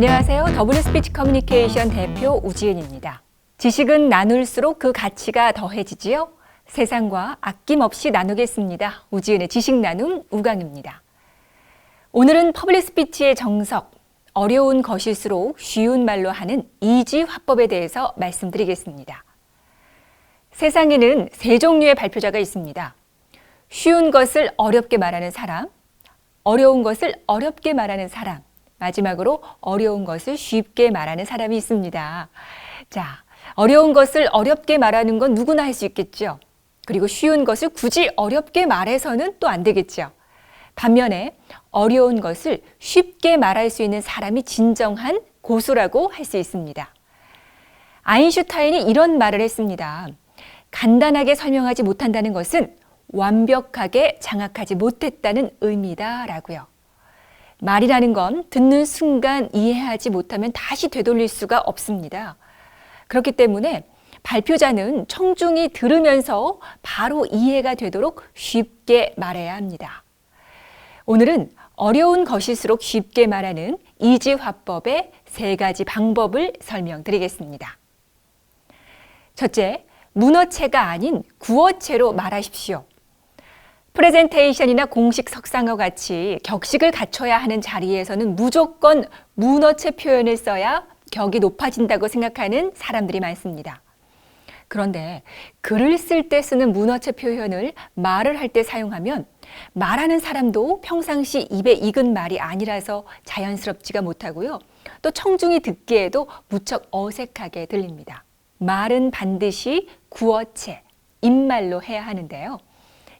안녕하세요. 더블 스피치 커뮤니케이션 대표 우지은입니다. 지식은 나눌수록 그 가치가 더해지지요. 세상과 아낌없이 나누겠습니다. 우지은의 지식 나눔 우강입니다. 오늘은 퍼블릭 스피치의 정석, 어려운 것일수록 쉬운 말로 하는 이지 화법에 대해서 말씀드리겠습니다. 세상에는 세 종류의 발표자가 있습니다. 쉬운 것을 어렵게 말하는 사람, 어려운 것을 어렵게 말하는 사람, 마지막으로 어려운 것을 쉽게 말하는 사람이 있습니다. 자, 어려운 것을 어렵게 말하는 건 누구나 할 수 있겠죠. 그리고 쉬운 것을 굳이 어렵게 말해서는 또 안 되겠죠. 반면에 어려운 것을 쉽게 말할 수 있는 사람이 진정한 고수라고 할 수 있습니다. 아인슈타인이 이런 말을 했습니다. 간단하게 설명하지 못한다는 것은 완벽하게 장악하지 못했다는 의미다라고요. 말이라는 건 듣는 순간 이해하지 못하면 다시 되돌릴 수가 없습니다. 그렇기 때문에 발표자는 청중이 들으면서 바로 이해가 되도록 쉽게 말해야 합니다. 오늘은 어려운 것일수록 쉽게 말하는 이지화법의 세 가지 방법을 설명드리겠습니다. 첫째, 문어체가 아닌 구어체로 말하십시오. 프레젠테이션이나 공식 석상과 같이 격식을 갖춰야 하는 자리에서는 무조건 문어체 표현을 써야 격이 높아진다고 생각하는 사람들이 많습니다. 그런데 글을 쓸 때 쓰는 문어체 표현을 말을 할 때 사용하면 말하는 사람도 평상시 입에 익은 말이 아니라서 자연스럽지가 못하고요. 또 청중이 듣기에도 무척 어색하게 들립니다. 말은 반드시 구어체, 입말로 해야 하는데요.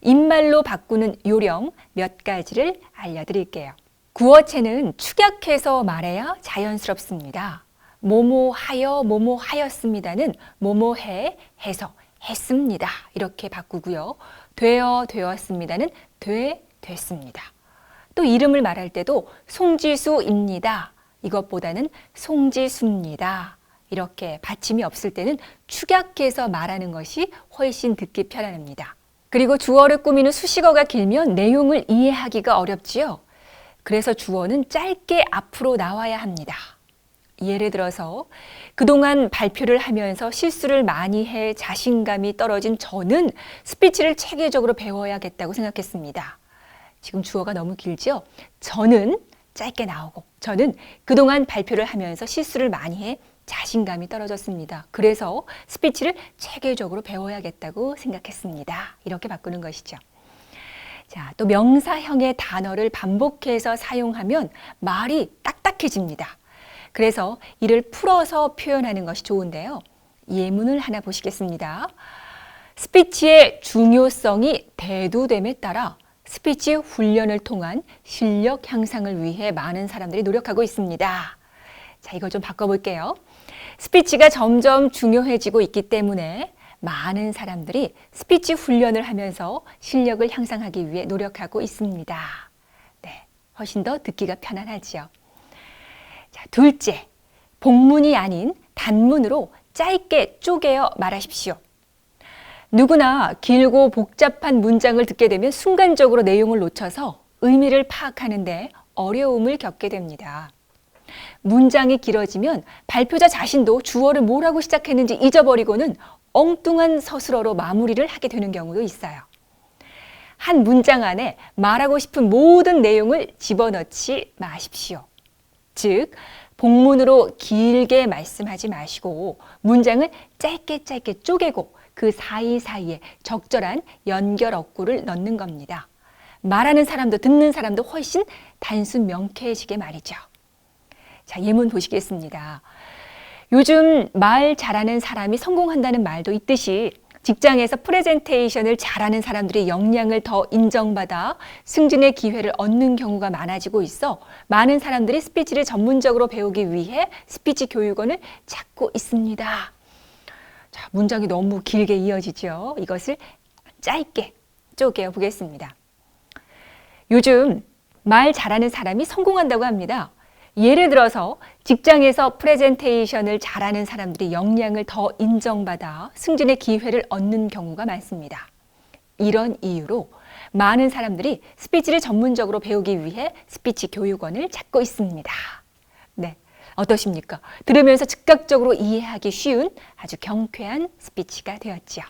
입말로 바꾸는 요령 몇 가지를 알려드릴게요. 구어체는 축약해서 말해야 자연스럽습니다. 뭐뭐하여 뭐뭐하였습니다는 뭐뭐해 해서 했습니다. 이렇게 바꾸고요. 되어 되었습니다는 돼 됐습니다. 또 이름을 말할 때도 송지수입니다. 이것보다는 송지수입니다. 이렇게 받침이 없을 때는 축약해서 말하는 것이 훨씬 듣기 편안합니다. 그리고 주어를 꾸미는 수식어가 길면 내용을 이해하기가 어렵지요. 그래서 주어는 짧게 앞으로 나와야 합니다. 예를 들어서 그동안 발표를 하면서 실수를 많이 해 자신감이 떨어진 저는 스피치를 체계적으로 배워야겠다고 생각했습니다. 지금 주어가 너무 길죠? 저는 짧게 나오고 저는 그동안 발표를 하면서 실수를 많이 해 자신감이 떨어졌습니다. 그래서 스피치를 체계적으로 배워야겠다고 생각했습니다. 이렇게 바꾸는 것이죠. 자, 또 명사형의 단어를 반복해서 사용하면 말이 딱딱해집니다. 그래서 이를 풀어서 표현하는 것이 좋은데요. 예문을 하나 보시겠습니다. 스피치의 중요성이 대두됨에 따라 스피치 훈련을 통한 실력 향상을 위해 많은 사람들이 노력하고 있습니다. 자, 이걸 좀 바꿔볼게요. 스피치가 점점 중요해지고 있기 때문에 많은 사람들이 스피치 훈련을 하면서 실력을 향상하기 위해 노력하고 있습니다. 네, 훨씬 더 듣기가 편안하지요. 자, 둘째, 복문이 아닌 단문으로 짧게 쪼개어 말하십시오. 누구나 길고 복잡한 문장을 듣게 되면 순간적으로 내용을 놓쳐서 의미를 파악하는데 어려움을 겪게 됩니다. 문장이 길어지면 발표자 자신도 주어를 뭐라고 시작했는지 잊어버리고는 엉뚱한 서술어로 마무리를 하게 되는 경우도 있어요. 한 문장 안에 말하고 싶은 모든 내용을 집어넣지 마십시오. 즉, 복문으로 길게 말씀하지 마시고 문장을 짧게 짧게 쪼개고 그 사이사이에 적절한 연결 어구를 넣는 겁니다. 말하는 사람도 듣는 사람도 훨씬 단순 명쾌해지게 말이죠. 자, 예문 보시겠습니다. 요즘 말 잘하는 사람이 성공한다는 말도 있듯이 직장에서 프레젠테이션을 잘하는 사람들이 역량을 더 인정받아 승진의 기회를 얻는 경우가 많아지고 있어 많은 사람들이 스피치를 전문적으로 배우기 위해 스피치 교육원을 찾고 있습니다. 자, 문장이 너무 길게 이어지죠. 이것을 짧게 쪼개어 보겠습니다. 요즘 말 잘하는 사람이 성공한다고 합니다. 예를 들어서 직장에서 프레젠테이션을 잘하는 사람들이 역량을 더 인정받아 승진의 기회를 얻는 경우가 많습니다. 이런 이유로 많은 사람들이 스피치를 전문적으로 배우기 위해 스피치 교육원을 찾고 있습니다. 네. 어떠십니까? 들으면서 즉각적으로 이해하기 쉬운 아주 경쾌한 스피치가 되었지요.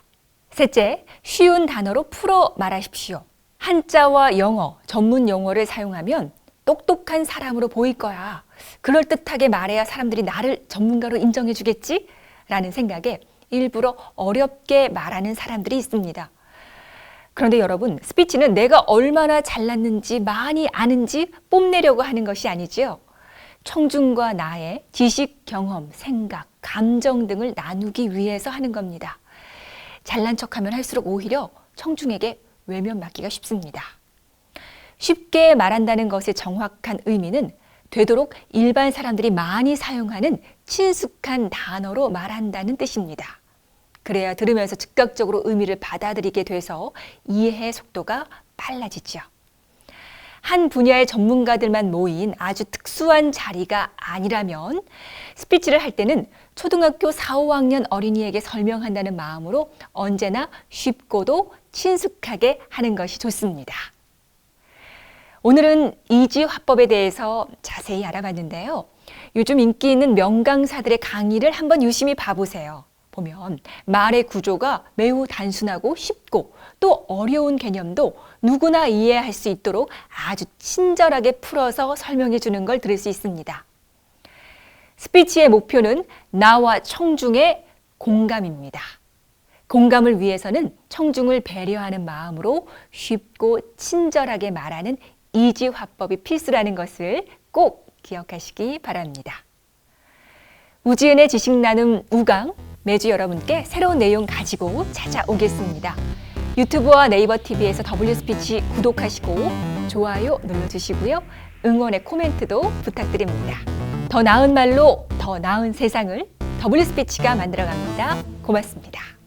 셋째, 쉬운 단어로 풀어 말하십시오. 한자와 영어, 전문 용어를 사용하면 똑똑한 사람으로 보일 거야. 그럴듯하게 말해야 사람들이 나를 전문가로 인정해 주겠지? 라는 생각에 일부러 어렵게 말하는 사람들이 있습니다. 그런데 여러분, 스피치는 내가 얼마나 잘났는지 많이 아는지 뽐내려고 하는 것이 아니지요. 청중과 나의 지식, 경험, 생각, 감정 등을 나누기 위해서 하는 겁니다. 잘난 척하면 할수록 오히려 청중에게 외면 맞기가 쉽습니다. 쉽게 말한다는 것의 정확한 의미는 되도록 일반 사람들이 많이 사용하는 친숙한 단어로 말한다는 뜻입니다. 그래야 들으면서 즉각적으로 의미를 받아들이게 돼서 이해 속도가 빨라지죠. 한 분야의 전문가들만 모인 아주 특수한 자리가 아니라면 스피치를 할 때는 초등학교 4, 5학년 어린이에게 설명한다는 마음으로 언제나 쉽고도 친숙하게 하는 것이 좋습니다. 오늘은 이지 화법에 대해서 자세히 알아봤는데요. 요즘 인기 있는 명강사들의 강의를 한번 유심히 봐보세요. 보면 말의 구조가 매우 단순하고 쉽고 또 어려운 개념도 누구나 이해할 수 있도록 아주 친절하게 풀어서 설명해 주는 걸 들을 수 있습니다. 스피치의 목표는 나와 청중의 공감입니다. 공감을 위해서는 청중을 배려하는 마음으로 쉽고 친절하게 말하는 이지 화법이 필수라는 것을 꼭 기억하시기 바랍니다. 우지은의 지식 나눔 우강 매주 여러분께 새로운 내용 가지고 찾아오겠습니다. 유튜브와 네이버 TV에서 W 스피치 구독하시고 좋아요 눌러주시고요. 응원의 코멘트도 부탁드립니다. 더 나은 말로 더 나은 세상을 W 스피치가 만들어갑니다. 고맙습니다.